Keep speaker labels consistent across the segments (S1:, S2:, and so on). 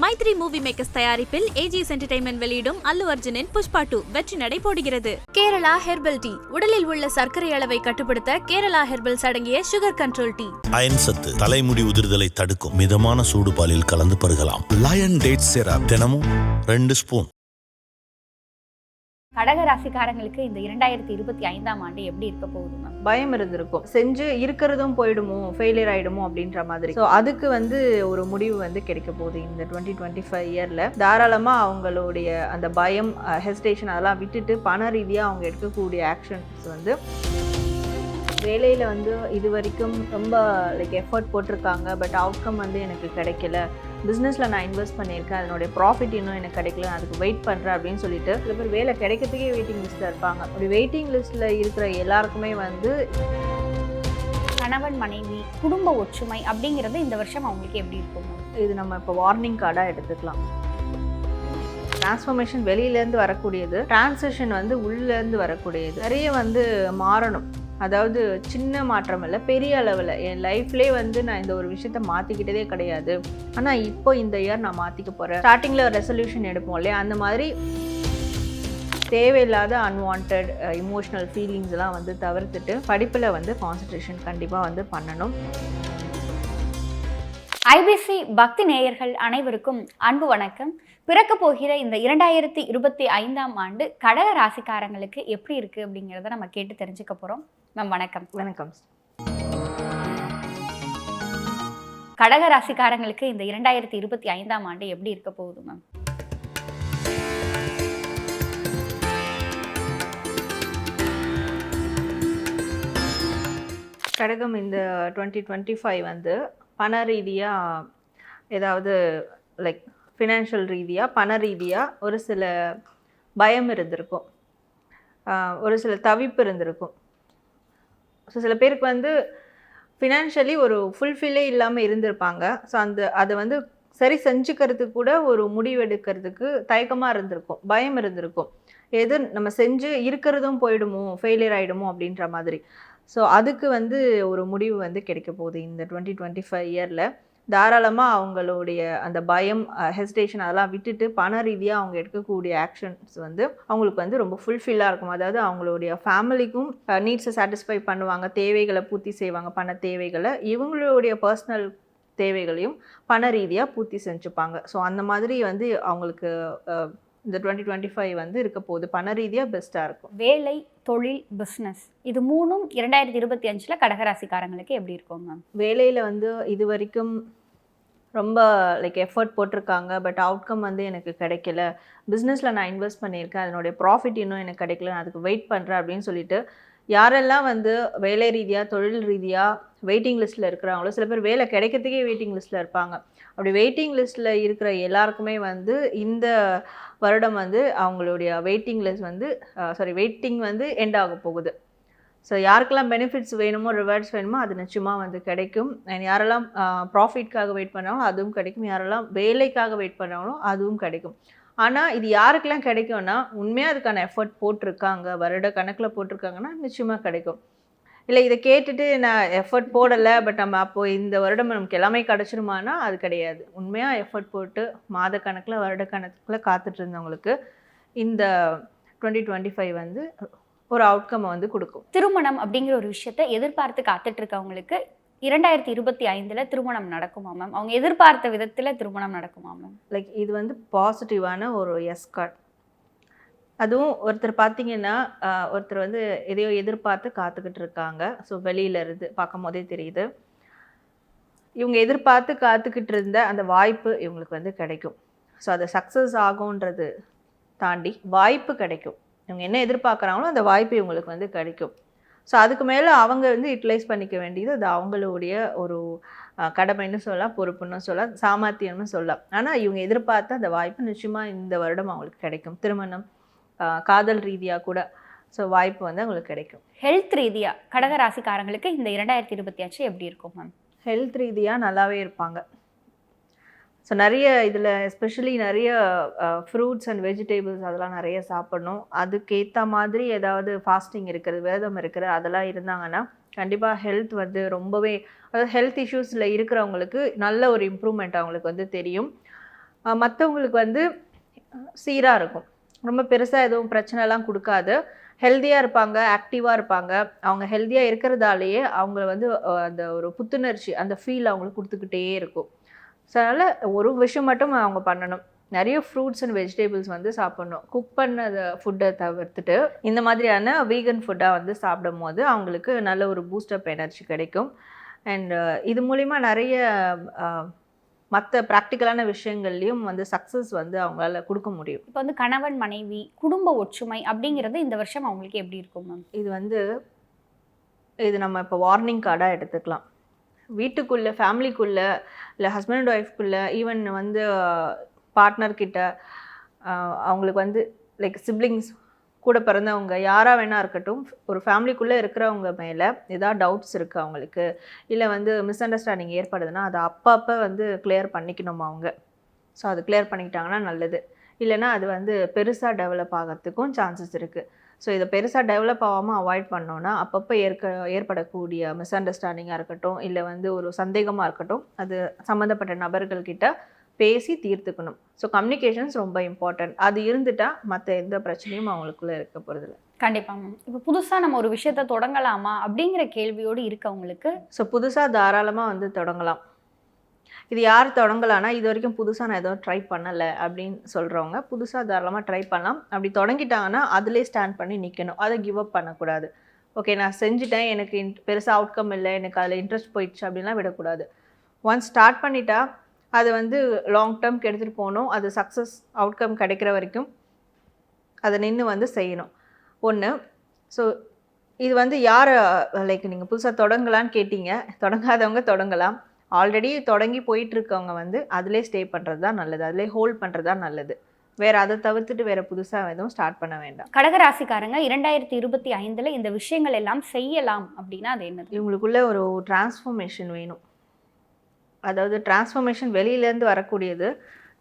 S1: Maithri movie makers தயாரிப்பில் AGS entertainment வெளியிடும் அல்லு அர்ஜுனின் புஷ்பா டூ வெற்றி நடை போடுகிறது. Kerala herbal tea. உடலில் உள்ள சர்க்கரை அளவை கட்டுப்படுத்த கேரளா ஹெர்பல் அடங்கிய சுகர் கண்ட்ரோல் டீ.
S2: அயன் சத்து தலைமுடி உதிர்தலை தடுக்கும் மிதமான சூடு பாலில் கலந்து பருகலாம். லயன் டேட் சிரப் தினமும் ரெண்டு ஸ்பூன்.
S3: கடக ராசிக்காரங்களுக்கு இந்த இரண்டாயிரத்தி இருபத்தி ஐந்தாம் ஆண்டு எப்படி இருக்க போகுது மேம்
S4: பயம் இருந்திருக்கும். செஞ்சு இருக்கிறதும் போயிடுமோ ஃபெயிலியர் ஆயிடுமோ அப்படின்ற மாதிரி. ஸோ அதுக்கு வந்து ஒரு முடிவு வந்து கிடைக்க போகுது இந்த டுவெண்ட்டி டுவெண்ட்டி ஃபைவ் இயரில் தாராளமாக அவங்களுடைய அந்த பயம் ஹெசிடேஷன் அதெல்லாம் விட்டுட்டு பண ரீதியாக அவங்க எடுக்கக்கூடிய ஆக்ஷன்ஸ் வந்து வேலையில் வந்து இது வரைக்கும் ரொம்ப லைக் எஃபர்ட் போட்டிருக்காங்க. பட் அவுட்கம் வந்து எனக்கு கிடைக்கல. பிஸ்னஸில் நான் இன்வெஸ்ட் பண்ணியிருக்கேன் அதனுடைய ப்ராஃபிட் இன்னும் எனக்கு கிடைக்கல அதுக்கு வெயிட் பண்ணுறேன் அப்படின்னு சொல்லிட்டு சில பேர் வேலை கிடைக்கிறதுக்கே வெயிட்டிங் லிஸ்ட்டில் இருப்பாங்க. அப்படி வெயிட்டிங் லிஸ்ட்டில் இருக்கிற எல்லாருக்குமே வந்து
S3: கணவன் மனைவி குடும்ப ஒற்றுமை அப்படிங்கிறது இந்த வருஷம் அவங்களுக்கு எப்படி இருக்கும்?
S4: இது நம்ம இப்போ வார்னிங் கார்டாக எடுத்துக்கலாம். டிரான்ஸ்ஃபர்மேஷன் வெளியிலேருந்து வரக்கூடியது டிரான்சிஷன் வந்து உள்ளேருந்து வரக்கூடியது. நிறைய வந்து மாறணும். அதாவது சின்ன மாற்றம் இல்லை பெரிய அளவில். என் லைஃப்லேயே வந்து நான் இந்த ஒரு விஷயத்த மாற்றிக்கிட்டதே கிடையாது. ஆனால் இப்போ இந்த இயர் நான் மாற்றிக்க போகிறேன் ஸ்டார்டிங்கில் ரெசல்யூஷன் எடுப்போம் இல்லையா? அந்த மாதிரி தேவையில்லாத அன்வான்ட் இமோஷனல் ஃபீலிங்ஸ்லாம் வந்து தவிர்த்துட்டு படிப்பில் வந்து கான்சன்ட்ரேஷன் கண்டிப்பாக வந்து பண்ணணும்.
S3: ஐபிசி பக்தி நேயர்கள் அனைவருக்கும் அன்பு வணக்கம். பிறக்க போகிற இந்த இரண்டாயிரத்தி இருபத்தி ஐந்தாம் ஆண்டு கடக ராசிக்காரங்களுக்கு எப்படி இருக்குது அப்படிங்கிறத நம்ம கேட்டு தெரிஞ்சுக்க போகிறோம் மேம் வணக்கம்.
S4: வணக்கம்.
S3: கடக ராசிக்காரங்களுக்கு இந்த இரண்டாயிரத்தி இருபத்தி ஐந்தாம் ஆண்டு எப்படி இருக்க போகுது மேம்
S4: கடகம் இந்த டுவெண்ட்டி டுவெண்ட்டி ஃபைவ் வந்து பண ரீதியாக ஏதாவது லைக் ஃபினான்ஷியல் ரீதியாக பண ரீதியாக ஒரு சில பயம் இருந்திருக்கும். ஒரு சில தவிப்பு இருந்திருக்கும். ஸோ சில பேருக்கு வந்து ஃபினான்ஷியலி ஒரு ஃபுல்ஃபில்லே இல்லாமல் இருந்திருப்பாங்க. ஸோ அந்த அதை வந்து சரி செஞ்சுக்கிறதுக்கு கூட ஒரு முடிவெடுக்கிறதுக்கு தயக்கமாக இருந்திருக்கும். பயம் இருந்திருக்கும். எது நம்ம செஞ்சு இருக்கிறதும் போயிடுமோ ஃபெயிலியர் ஆகிடுமோ அப்படின்ற மாதிரி. ஸோ அதுக்கு வந்து ஒரு முடிவு வந்து கிடைக்க போகுது இந்த டுவெண்ட்டி டுவெண்ட்டி ஃபைவ் இயரில் தாராளமாக அவங்களுடைய அந்த பயம் ஹெசிடேஷன் அதெல்லாம் விட்டுட்டு பண ரீதியாக அவங்க எடுக்கக்கூடிய ஆக்ஷன்ஸ் வந்து அவங்களுக்கு வந்து ரொம்ப ஃபுல்ஃபில்லாக இருக்கும். அதாவது அவங்களுடைய ஃபேமிலிக்கும் நீட்ஸை சாட்டிஸ்ஃபை பண்ணுவாங்க. தேவைகளை பூர்த்தி செய்வாங்க. பண தேவைகளை இவங்களுடைய பர்சனல் தேவைகளையும் பண ரீதியாக பூர்த்தி செஞ்சுப்பாங்க. ஸோ அந்த மாதிரி வந்து அவங்களுக்கு இந்த டுவெண்ட்டி டுவெண்ட்டி ஃபைவ் வந்து இருக்க போகுது. பண ரீதியாக பெஸ்ட்டாக இருக்கும்.
S3: வேலை தொழில் பிஸ்னஸ் இது மூணும் இரண்டாயிரத்தி இருபத்தி அஞ்சுல கடகராசிக்காரங்களுக்கு எப்படி இருக்கும் மேம்
S4: வேலையில் வந்து இது வரைக்கும் ரொம்ப லைக் எஃபர்ட் போட்டிருக்காங்க. பட் அவுட்கம் வந்து எனக்கு கிடைக்கல. பிஸ்னஸில் நான் இன்வெஸ்ட் பண்ணியிருக்கேன். அதனுடைய ப்ராஃபிட் இன்னும் எனக்கு கிடைக்கல. நான் அதுக்கு வெயிட் பண்ணுறேன் அப்படின்னு சொல்லிட்டு யாரெல்லாம் வந்து வேலை ரீதியாக தொழில் ரீதியாக வெயிட்டிங் லிஸ்ட்டில் இருக்கிறாங்களோ சில பேர் வேலை கிடைக்கிறதுக்கே வெயிட்டிங் லிஸ்ட்டில் இருப்பாங்க. அப்படி வெயிட்டிங் லிஸ்ட்டில் இருக்கிற எல்லாருக்குமே வந்து இந்த வருடம் வந்து அவங்களுடைய வெயிட்டிங் லிஸ்ட் வந்து சாரி வெயிட்டிங் வந்து எண்ட் ஆக போகுது. ஸோ யாருக்கெல்லாம் பெனிஃபிட்ஸ் வேணுமோ ரிவார்ட்ஸ் வேணுமோ அது நிச்சயமாக வந்து கிடைக்கும். அண்ட் யாரெல்லாம் ப்ராஃபிட்காக வெயிட் பண்ணாங்களோ அதுவும் கிடைக்கும். யாரெல்லாம் வேலைக்காக வெயிட் பண்ணாங்களோ அதுவும் கிடைக்கும். ஆனால் இது யாருக்கெல்லாம் கிடைக்கும்னா உண்மையாக அதுக்கான எஃபர்ட் போட்டிருக்காங்க வருட கணக்கில் போட்டிருக்காங்கன்னா நிச்சயமாக கிடைக்கும். இல்லை இதை கேட்டுட்டு நான் எஃபர்ட் போடலை பட் நம்ம அப்போது இந்த வருடம் நமக்கு எல்லாமே கிடச்சிருமானா அது கிடையாது. உண்மையாக எஃபர்ட் போட்டு மாத கணக்கில் வருட கணக்கில் காத்துட்டு இருந்தவங்களுக்கு இந்த டுவெண்ட்டி டுவெண்ட்டி ஃபைவ் வந்து ஒரு அவுட்கம் வந்து கொடுக்கும்.
S3: திருமணம் அப்படிங்கிற ஒரு விஷயத்தை எதிர்பார்த்து காத்துட்டு இருக்கவங்களுக்கு இரண்டாயிரத்தி இருபத்தி ஐந்துல திருமணம் நடக்குமா மேம் அவங்க எதிர்பார்த்த விதத்துல திருமணம் நடக்குமா மேம்
S4: லைக் இது வந்து பாசிட்டிவான ஒரு எஸ் கார்ட் அதுவும் ஒருத்தர் பார்த்தீங்கன்னா ஒருத்தர் வந்து எதையோ எதிர்பார்த்து காத்துக்கிட்டு இருக்காங்க ஸோ வெளியில இருந்து பார்க்கும் போதே தெரியுது. இவங்க எதிர்பார்த்து காத்துக்கிட்டு இருந்த அந்த வாய்ப்பு இவங்களுக்கு வந்து கிடைக்கும். ஸோ அது சக்ஸஸ் ஆகுன்றது தாண்டி வாய்ப்பு கிடைக்கும். இவங்க என்ன எதிர்பார்க்குறாங்களோ அந்த வாய்ப்பு இவங்களுக்கு வந்து கிடைக்கும். ஸோ அதுக்கு மேலே அவங்க வந்து யூட்டிலைஸ் பண்ணிக்க வேண்டியது அது அவங்களுடைய ஒரு கடமைன்னு சொல்லலாம் பொறுப்புன்னு சொல்லலாம் சாமர்த்தியம்னு சொல்லலாம். ஆனால் இவங்க எதிர்பார்த்த அந்த வாய்ப்பு நிச்சயமாக இந்த வருடம் அவங்களுக்கு கிடைக்கும். திருமணம் காதல் ரீதியாக கூட ஸோ வாய்ப்பு வந்து அவங்களுக்கு கிடைக்கும்.
S3: ஹெல்த் ரீதியா கடகராசிக்காரங்களுக்கு இந்த இரண்டாயிரத்தி இருபத்தி அஞ்சு எப்படி இருக்கும் மேம்
S4: ஹெல்த் ரீதியாக நல்லாவே இருப்பாங்க. ஸோ நிறைய இதில் எஸ்பெஷலி நிறைய ஃப்ரூட்ஸ் அண்ட் வெஜிடபிள்ஸ் அதெல்லாம் நிறைய சாப்பிடணும். அதுக்கேற்ற மாதிரி ஏதாவது ஃபாஸ்டிங் இருக்கிறது வேதம் இருக்கிறது அதெல்லாம் இருந்தாங்கன்னா கண்டிப்பாக ஹெல்த் வந்து ரொம்பவே அதாவது ஹெல்த் இஷ்யூஸில் இருக்கிறவங்களுக்கு நல்ல ஒரு இம்ப்ரூவ்மெண்ட் அவங்களுக்கு வந்து தெரியும். மற்றவங்களுக்கு வந்து சீராக இருக்கும். ரொம்ப பெருசாக எதுவும் பிரச்சனைலாம் கொடுக்காது. ஹெல்த்தியாக இருப்பாங்க ஆக்டிவாக இருப்பாங்க. அவங்க ஹெல்த்தியாக இருக்கிறதாலேயே அவங்கள வந்து அந்த ஒரு புத்துணர்ச்சி அந்த ஃபீல் அவங்களுக்கு கொடுத்துக்கிட்டே இருக்கும். ஸோ அதனால் ஒரு விஷயம் மட்டும் அவங்க பண்ணணும். நிறைய ஃப்ரூட்ஸ் அண்ட் வெஜிடபிள்ஸ் வந்து சாப்பிடணும். குக் பண்ண ஃபுட்டை தவிர்த்துட்டு இந்த மாதிரியான வீகன் ஃபுட்டாக வந்து சாப்பிடும் போது அவங்களுக்கு நல்ல ஒரு பூஸ்டப் எனர்ஜி கிடைக்கும். அண்ட் இது மூலிமா நிறைய மற்ற ப்ராக்டிக்கலான விஷயங்கள்லையும் வந்து சக்ஸஸ் வந்து அவங்களால கொடுக்க முடியும்.
S3: இப்போ வந்து கணவன் மனைவி குடும்ப ஒற்றுமை அப்படிங்கிறது இந்த வருஷம் அவங்களுக்கு எப்படி இருக்கும் மேம்
S4: இது வந்து இது நம்ம இப்போ வார்னிங் கார்டாக எடுத்துக்கலாம். வீட்டுக்குள்ளே ஃபேமிலிக்குள்ளே இல்லை ஹஸ்பண்ட் அண்ட் ஒய்ஃப்குள்ளே ஈவன் வந்து பார்ட்னர்கிட்ட அவங்களுக்கு வந்து லைக் சிப்ளிங்ஸ் கூட பிறந்தவங்க யாராக வேணா இருக்கட்டும் ஒரு ஃபேமிலிக்குள்ளே இருக்கிறவங்க மேலே ஏதாவது டவுட்ஸ் இருக்குது அவங்களுக்கு இல்லை வந்து மிஸ் அண்டர்ஸ்டாண்டிங் ஏற்படுதுன்னா அதை அப்பப்போ வந்து கிளியர் பண்ணிக்கணுமா அவங்க? ஸோ அது கிளியர் பண்ணிக்கிட்டாங்கன்னா நல்லது. இல்லைன்னா அது வந்து பெருசாக டெவலப் ஆகிறதுக்கும் சான்சஸ் இருக்குது ஸோ இதை பெருசாக டெவலப் ஆகாமல் அவாய்ட் பண்ணோன்னா அப்பப்போ ஏற்க ஏற்படக்கூடிய மிஸ் அண்டர்ஸ்டாண்டிங்காக இருக்கட்டும் இல்லை வந்து ஒரு சந்தேகமாக இருக்கட்டும் அது சம்மந்தப்பட்ட நபர்கள்கிட்ட பேசி தீர்த்துக்கணும். ஸோ கம்யூனிகேஷன்ஸ் ரொம்ப இம்பார்ட்டன்ட் அது இருந்துட்டா மற்ற எந்த பிரச்சனையும் அவங்களுக்குள்ளே இருக்க போகிறதில்ல
S3: கண்டிப்பா மேம் இப்போ புதுசா நம்ம ஒரு விஷயத்த தொடங்கலாமா அப்படிங்கிற கேள்வியோடு இருக்கவங்களுக்கு
S4: ஸோ புதுசாக தாராளமாக வந்து தொடங்கலாம். இது யார் தொடங்கலான்னா இது வரைக்கும் புதுசாக நான் எதுவும் ட்ரை பண்ணலை அப்படின்னு சொல்கிறவங்க புதுசாக தாராளமாக ட்ரை பண்ணலாம். அப்படி தொடங்கிட்டாங்கன்னா அதிலே ஸ்டாண்ட் பண்ணி நிற்கணும் அதை கிவ் அப் பண்ணக்கூடாது. ஓகே நான் செஞ்சுட்டேன் எனக்கு இன் பெருசாக அவுட்கம் இல்லை எனக்கு அதில் இன்ட்ரெஸ்ட் போயிடுச்சு அப்படின்லாம் விடக்கூடாது. ஒன்ஸ் ஸ்டார்ட் பண்ணிட்டா அது வந்து லாங் டேர்ம்க்கு எடுத்துகிட்டு போகணும். அது சக்ஸஸ் அவுட்கம் கிடைக்கிற வரைக்கும் அதை நின்று வந்து செய்யணும். ஒன்று ஸோ இது வந்து யார் லைக் நீங்கள் புதுசாக தொடங்கலான்னு கேட்டீங்க. தொடங்காதவங்க தொடங்கலாம். ஆல்ரெடி தொடங்கி போயிட்டு இருக்கவங்க வந்து அதிலே ஸ்டே பண்ணுறது தான் நல்லது. அதிலே ஹோல்ட் பண்ணுறது தான் நல்லது. வேறு அதை தவிர்த்துட்டு வேறு புதுசாக எதுவும் ஸ்டார்ட் பண்ண வேண்டாம்.
S3: கடகராசிக்காரங்க இரண்டாயிரத்தி இருபத்தி ஐந்துல இந்த விஷயங்கள் எல்லாம் செய்யலாம் அப்படின்னா அது என்னது?
S4: இவங்களுக்குள்ள ஒரு டிரான்ஸ்ஃபர்மேஷன் வேணும். அதாவது டிரான்ஸ்ஃபர்மேஷன் வெளியிலேருந்து வரக்கூடியது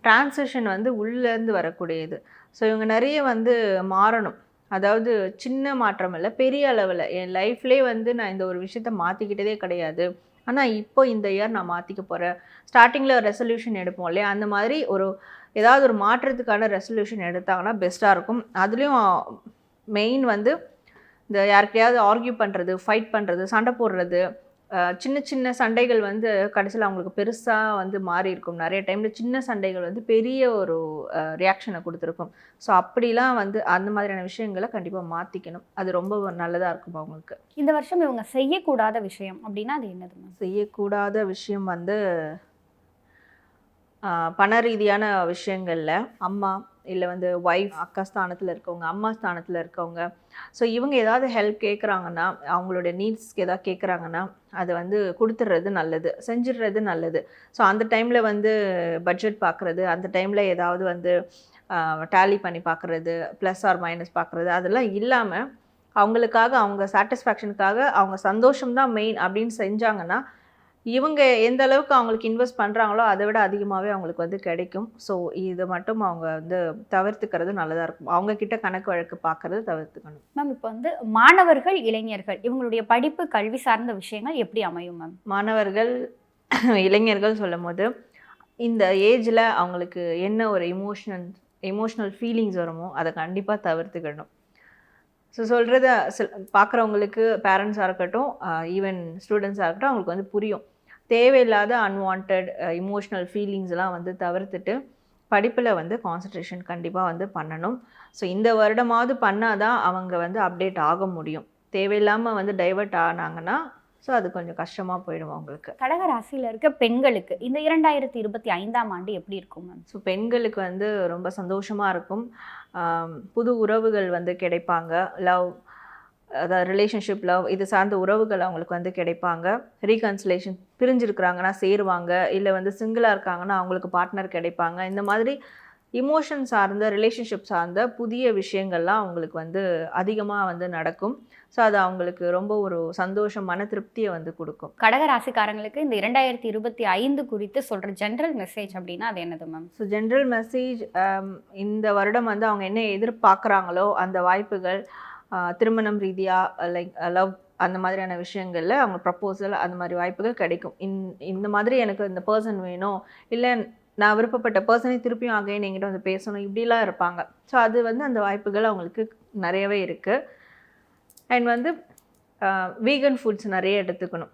S4: டிரான்சிஷன் வந்து உள்ளேருந்து வரக்கூடியது. ஸோ இவங்க நிறைய வந்து மாறணும். அதாவது சின்ன மாற்றம் இல்லை பெரிய அளவில். என் லைஃப்லேயே வந்து நான் இந்த ஒரு விஷயத்த மாற்றிக்கிட்டதே கிடையாது. ஆனால் இப்போ இந்த இயர் நான் மாற்றிக்க போகிறேன் ஸ்டார்டிங்கில் ரெசல்யூஷன் எடுப்போம் இல்லையா? அந்த மாதிரி ஒரு ஏதாவது ஒரு மாற்றத்துக்கான ரெசல்யூஷன் எடுத்தாங்கன்னா பெஸ்ட்டாக இருக்கும். அதுலேயும் மெயின் வந்து இந்த யாருக்கையாவது ஆர்கியூ பண்ணுறது ஃபைட் பண்ணுறது சண்டை போடுறது சின்ன சின்ன சண்டைகள் வந்து கடைசியில் அவங்களுக்கு பெருசாக வந்து மாறி இருக்கும். நிறைய டைமில் சின்ன சண்டைகள் வந்து பெரிய ஒரு ரியாக்ஷனை கொடுத்துருக்கும். ஸோ அப்படிலாம் வந்து அந்த மாதிரியான விஷயங்களை கண்டிப்பாக மாற்றிக்கணும் அது ரொம்ப நல்லதாக இருக்கும் அவங்களுக்கு
S3: இந்த வருஷம் இவங்க செய்யக்கூடாத விஷயம் அப்படின்னா அது என்னது
S4: செய்யக்கூடாத விஷயம் வந்து பண ரீதியான விஷயங்களில் அம்மா இல்லை வந்து ஒய்ஃப் அக்கா ஸ்தானத்தில் இருக்கவங்க அம்மா ஸ்தானத்தில் இருக்கவங்க. ஸோ இவங்க ஏதாவது ஹெல்ப் கேட்குறாங்கன்னா அவங்களுடைய நீட்ஸ்க்கு ஏதாவது கேட்குறாங்கன்னா அதை வந்து கொடுத்துட்றது நல்லது செஞ்சிடுறது நல்லது. ஸோ அந்த டைமில் வந்து பட்ஜெட் பார்க்குறது அந்த டைமில் ஏதாவது வந்து டேலி பண்ணி பார்க்குறது ப்ளஸ் ஆர் மைனஸ் பார்க்குறது அதெல்லாம் இல்லாமல் அவங்களுக்காக அவங்க சாட்டிஸ்ஃபேக்ஷனுக்காக அவங்க சந்தோஷம்தான் மெயின் அப்படின்னு செஞ்சாங்கன்னா இவங்க எந்த அளவுக்கு அவங்களுக்கு இன்வெஸ்ட் பண்ணுறாங்களோ அதை விட அதிகமாகவே அவங்களுக்கு வந்து கிடைக்கும். ஸோ இதை மட்டும் அவங்க வந்து தவிர்த்துக்கிறது நல்லதாக இருக்கும். அவங்க கிட்ட கணக்கு வழக்கு பார்க்கறது தவிர்த்துக்கணும்.
S3: மேம் இப்போ வந்து மாணவர்கள் இளைஞர்கள் இவங்களுடைய படிப்பு கல்வி சார்ந்த விஷயங்கள் எப்படி அமையும் மேம்
S4: மாணவர்கள் இளைஞர்கள் சொல்லும் போது இந்த ஏஜில் அவங்களுக்கு என்ன ஒரு இமோஷனல் எமோஷ்னல் ஃபீலிங்ஸ் வருமோ அதை கண்டிப்பாக தவிர்த்துக்கணும். ஸோ சொல்கிறத சில பார்க்குறவங்களுக்கு பேரண்ட்ஸாக இருக்கட்டும் ஈவன் ஸ்டூடெண்ட்ஸாக இருக்கட்டும் அவங்களுக்கு வந்து புரியும். தேவையில்லாத அன்வான்ட் இமோஷ்னல் ஃபீலிங்ஸ்லாம் வந்து தவிர்த்துட்டு படிப்பில் வந்து கான்சன்ட்ரேஷன் கண்டிப்பாக வந்து பண்ணணும். ஸோ இந்த வருடமாவது பண்ணாதான் அவங்க வந்து அப்டேட் ஆக முடியும். தேவையில்லாமல் வந்து டைவர்ட் ஆனாங்கன்னா ஸோ அது கொஞ்சம் கஷ்டமாக போயிடும் அவங்களுக்கு.
S3: கடக ராசியில இருக்க பெண்களுக்கு இந்த இரண்டாயிரத்தி இருபத்தி ஐந்தாம் ஆண்டு எப்படி இருக்கும் மேம்
S4: ஸோ பெண்களுக்கு வந்து ரொம்ப சந்தோஷமாக இருக்கும். புது உறவுகள் வந்து கிடைப்பாங்க. லவ் அதாவது ரிலேஷன்ஷிப் லவ் இது சார்ந்த உறவுகள் அவங்களுக்கு வந்து கிடைப்பாங்க. ரீகன்சிலேஷன் பிரிஞ்சிருக்கிறாங்கன்னா சேருவாங்க. இல்லை வந்து சிங்கிளாக இருக்காங்கன்னா அவங்களுக்கு பார்ட்னர் கிடைப்பாங்க. இந்த மாதிரி இமோஷன் சார்ந்த ரிலேஷன்ஷிப் சார்ந்த புதிய விஷயங்கள்லாம் அவங்களுக்கு வந்து அதிகமாக வந்து நடக்கும். ஸோ அது அவங்களுக்கு ரொம்ப ஒரு சந்தோஷம் மன திருப்தியை வந்து கொடுக்கும்.
S3: கடக ராசிக்காரங்களுக்கு இந்த இரண்டாயிரத்தி இருபத்தி ஐந்து குறித்து சொல்ற ஜென்ரல் மெசேஜ் அப்படின்னா அது என்னது மேம்
S4: ஸோ ஜென்ரல் மெசேஜ் இந்த வருடம் வந்து அவங்க என்ன எதிர்பார்க்குறாங்களோ அந்த வாய்ப்புகள் திருமணம் ரீதியாக லைக் லவ் அந்த மாதிரியான விஷயங்களில் அவங்க ப்ரப்போசல் அந்த மாதிரி வாய்ப்புகள் கிடைக்கும். இந் இந்த மாதிரி எனக்கு இந்த பர்சன் வேணும். இல்லை நான் விருப்பப்பட்ட பர்சனை திருப்பியும் அகைன் என்கிட்ட வந்து பேசணும். இப்படிலாம் இருப்பாங்க. ஸோ அது வந்து அந்த வாய்ப்புகள் அவங்களுக்கு நிறையவே இருக்குது அண்ட் வந்து வீகன் ஃபுட்ஸ் நிறைய எடுத்துக்கணும்.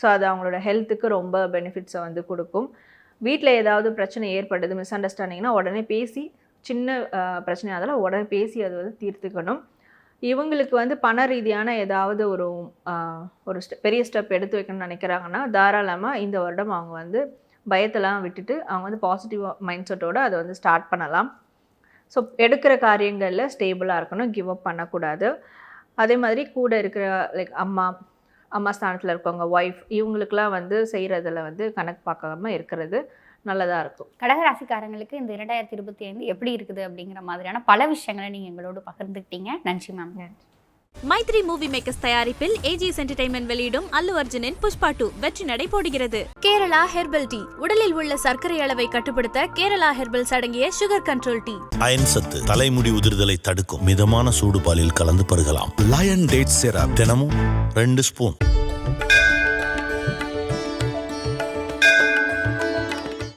S4: ஸோ அது அவங்களோட ஹெல்த்துக்கு ரொம்ப பெனிஃபிட்ஸை வந்து கொடுக்கும். வீட்டில் ஏதாவது பிரச்சனை ஏற்படுது மிஸ் அண்டர்ஸ்டாண்டிங்னா உடனே பேசி சின்ன பிரச்சனையாக இருந்தாலும் அதெல்லாம் உடனே பேசி அது வந்து தீர்த்துக்கணும். இவங்களுக்கு வந்து பண ரீதியான ஏதாவது ஒரு ஒரு ஸ்டெப் பெரிய ஸ்டெப் எடுத்து வைக்கணும்னு நினைக்கிறாங்கன்னா தாராளமாக இந்த வருடம் அவங்க வந்து பயத்தெல்லாம் விட்டுட்டு அவங்க வந்து பாசிட்டிவ் மைண்ட் செட்டோடு அதை வந்து ஸ்டார்ட் பண்ணலாம். ஸோ எடுக்கிற காரியங்களில் ஸ்டேபிளாக இருக்கணும் கிவ் அப் பண்ணக்கூடாது. அதே மாதிரி கூட இருக்கிற லைக் அம்மா அம்மா ஸ்தானத்தில் இருக்கவங்க ஒய்ஃப் இவங்களுக்கெல்லாம் வந்து செய்கிறதில் வந்து கணக்கு பார்க்காம இருக்கிறது. நல்லதாக இருக்கும்.
S3: கடகராசிக்காரங்களுக்கு இந்த இரண்டாயிரத்தி இருபத்தி ஐந்து எப்படி இருக்குது அப்படிங்கிற மாதிரியான பல விஷயங்களை நீங்கள் எங்களோடு பகிர்ந்துக்கிட்டீங்க. நன்றி மேம்.
S1: மைத்ரி மூவி மேக்கர்ஸ் தயாரிப்பில் ஏஜிஎஸ் என்டர்டைன்மெண்ட் வெளியிடும் அல்லு அர்ஜுனின் புஷ்பா டூ வெற்றி நடை போடுகிறது. Kerala herbal tea. உடலில் உள்ள சர்க்கரை அளவை கட்டுப்படுத்த கேரளா ஹெர்பல்ஸ் அடங்கிய சுகர் கண்ட்ரோல் டீ.
S2: அயன் சத்து தலைமுடி உதிர்தலை தடுக்கும் மிதமான சூடு பாலில் கலந்து பருகலாம். லயன் டேட் சிரப் தினமும் ரெண்டு ஸ்பூன்.